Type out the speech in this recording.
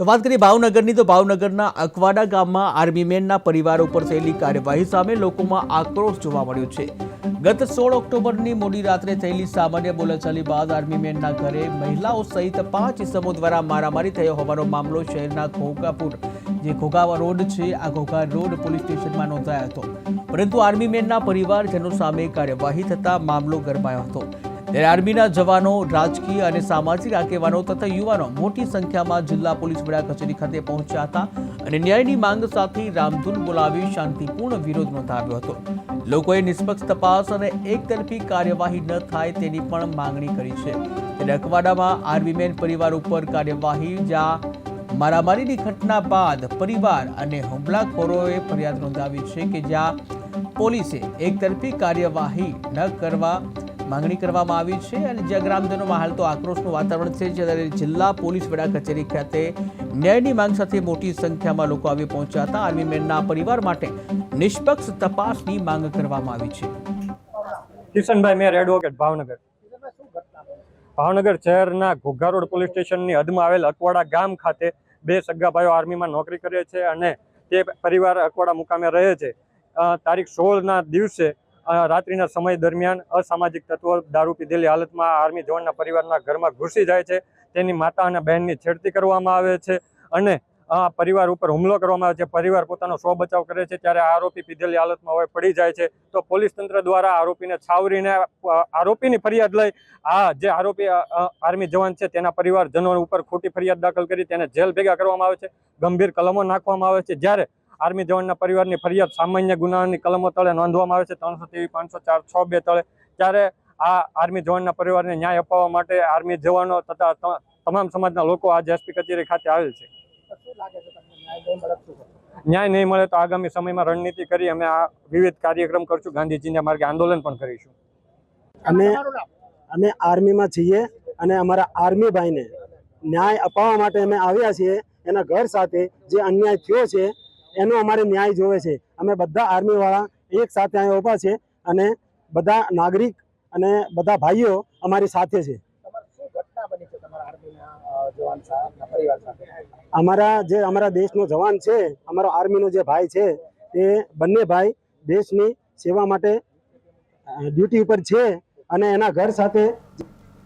તો વાત કરીએ ભાવનગરની, તો ભાવનગરના અકવાડા ગામમાં આર્મી મેનના પરિવાર ઉપર થયેલી કાર્યવાહી સામે લોકોમાં આક્રોશ જોવા મળ્યો છે. ગત સોળ ઓક્ટોબરની મોડી રાત્રે થયેલી સામાન્ય બોલાચાલી બાદ આર્મી મેનના ઘરે મહિલાઓ સહિત પાંચ ઇસમો દ્વારા મારામારી થયો હોવાનો મામલો શહેરના ઘોઘાપુર, જે ઘોઘાવા રોડ છે, આ ઘોઘા રોડ પોલીસ સ્ટેશનમાં નોંધાયો હતો. પરંતુ આર્મી મેનના પરિવારજનો સામે કાર્યવાહી થતા મામલો ગરમાયો હતો. ત્યારે આર્મીના જવાનો, રાજકીય અને સામાજિક આગેવાનો તથા યુવાનો મોટી સંખ્યામાં જિલ્લા પોલીસ વડા કચેરી ખાતે પહોંચ્યા હતા અને ન્યાયની માંગ સાથે રામધૂન બોલાવી શાંતિપૂર્ણ વિરોધ નોંધાવ્યો હતો. લોકોએ નિષ્પક્ષ તપાસ અને એકતરફી કાર્યવાહી ન થાય તેની પણ માંગણી કરી છે. ત્યારે અકવાડામાં આર્મીમેન પરિવાર ઉપર કાર્યવાહી, જ્યાં મારામારીની ઘટના બાદ પરિવાર અને હુમલાખોરોએ ફરિયાદ નોંધાવી છે કે જ્યાં પોલીસે એકતરફી કાર્યવાહી ન કરવા માંગણી કરવામાં આવી છે અને જ્યાં ગ્રામજનોમાં હાલ તો આક્રોશનું વાતાવરણ છે જ્યારે જિલ્લા પોલીસ વડા કચેરી ખાતે ન્યાયની માંગ સાથે મોટી સંખ્યામાં લોકો આવી પહોંચ્યા હતા. આર્મી મેનના પરિવાર માટે નિષ્પક્ષ તપાસની માંગ કરવામાં આવી છે. કિશનભાઈ મેર એડવોકેટ ભાવનગર. ભાવનગર શહેરના ઘોઘા રોડ પોલીસ સ્ટેશનની હદમાં આવેલ અકવાડા ગામ ખાતે બે સગા ભાઈઓ આર્મીમાં નોકરી કરે છે અને તે પરિવાર અકવાડા મુકામે રહે છે. તારીખ સોળના દિવસે રાત્રિના સમય દરમિયાન અસામાજિક તત્વો દારૂ પીધેલી હાલતમાં આર્મી જવાનના પરિવારના ઘરમાં ઘૂસી જાય છે. તેની માતા અને બહેનની છેડતી કરવામાં આવે છે અને આ પરિવાર ઉપર હુમલો કરવામાં આવે છે. પરિવાર પોતાનો સ્વ બચાવ કરે છે. ત્યારે આરોપી પીધેલી હાલતમાં હવે પડી જાય છે. તો પોલીસ તંત્ર દ્વારા આરોપીને છાવરીને આરોપીની ફરિયાદ લઈ આ જે આરોપી આર્મી જવાન છે તેના પરિવારજનો ઉપર ખોટી ફરિયાદ દાખલ કરી તેને જેલ ભેગા કરવામાં આવે છે. ગંભીર કલમો નાખવામાં આવે છે. જ્યારે આર્મી જવાનના પરિવારની ફરિયાદ સામાન્ય ગુનાની કલમો તળે નોંધવામાં આવે છે ત્રણસો તેવી, પાંચસો ચાર, છ બે તળે. ત્યારે આ આર્મી જવાનના પરિવારને ન્યાય અપાવવા માટે આર્મી જવાનો તથા તમામ સમાજના લોકો આજે એસપી કચેરી ખાતે આવેલ છે. ન્યાય નહીં મળે તો આગામી સમયમાં રણનીતિ કરી અમે આ વિવિધ કાર્યક્રમ કરશું, ગાંધીજીના માર્ગે આંદોલન પણ કરીશું. અમે અમે આર્મીમાં છીએ અને અમારા આર્મી ભાઈને ન્યાય અપાવવા માટે અમે આવ્યા છીએ. એના ઘર સાથે જે અન્યાય થયો છે એનો અમારે ન્યાય જોવે છે. અમે બધા આર્મીવાળા એક સાથે અહીંયા ઊભા છે અને બધા નાગરિક અને બધા ભાઈઓ અમારી સાથે છે. અમારા જે અમારા દેશનો જવાન છે અમારો આર્મીનો જે ભાઈ છે એ બંને ભાઈ દેશની સેવા માટે ડ્યુટી ઉપર છે અને એના ઘર સાથે